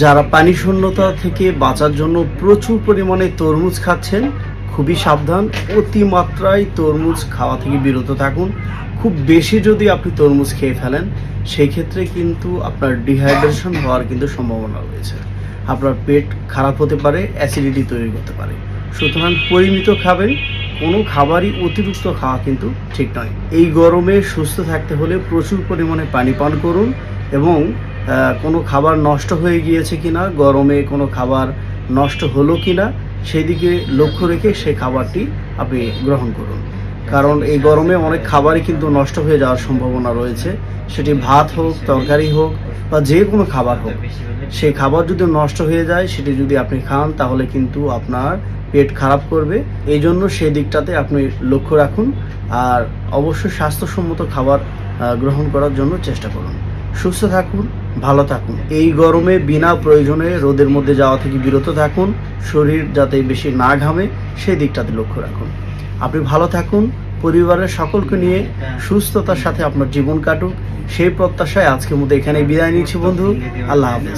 যারা পানি শূন্যতা থেকে বাঁচার জন্য প্রচুর পরিমাণে তরমুজ খাচ্ছেন, খুবই সাবধান। অতিমাত্রায় তরমুজ খাওয়া থেকে বিরত থাকুন। খুব বেশি যদি আপনি তরমুজ খেয়ে ফেলেন সেই ক্ষেত্রে কিন্তু আপনার ডিহাইড্রেশন হওয়ার কিন্তু সম্ভাবনা রয়েছে। আপনার পেট খারাপ হতে পারে, অ্যাসিডিটি তৈরি করতে পারে। সুতরাং পরিমিত খাবেন, কোনো খাবারই অতিরিক্ত খাওয়া কিন্তু ঠিক নয়। এই গরমে সুস্থ থাকতে হলে প্রচুর পরিমাণে পানি পান করুন এবং কোনো খাবার নষ্ট হয়ে গিয়েছে কিনা, গরমে কোনো খাবার নষ্ট হলো কিনা সেই দিকে লক্ষ্য রেখে সেই খাবারটি আপনি গ্রহণ করুন। কারণ এই গরমে অনেক খাবারই কিন্তু নষ্ট হয়ে যাওয়ার সম্ভাবনা রয়েছে। সেটি ভাত হোক, তরকারি হোক, বা যে কোনো খাবার হোক সেই খাবার যদি নষ্ট হয়ে যায়, সেটি যদি আপনি খান, তাহলে কিন্তু আপনার পেট খারাপ করবে। এই জন্য সেই দিকটাতে আপনি লক্ষ্য রাখুন, আর অবশ্যই স্বাস্থ্যসম্মত খাবার গ্রহণ করার জন্য চেষ্টা করুন। সুস্থ থাকুন, ভালো থাকুন। এই গরমে বিনা প্রয়োজনে রোদের মধ্যে যাওয়া থেকে বিরত থাকুন, শরীর যাতে বেশি না ঘামে, সেই দিকটাতে লক্ষ্য রাখুন। আপনি ভালো থাকুন, পরিবারের সকলকে নিয়ে সুস্থতার সাথে আপনার জীবন কাটুক, সেই প্রত্যাশায় আজকের মধ্যে এখানে বিদায় নিচ্ছি বন্ধু, আল্লাহ হাফেজ।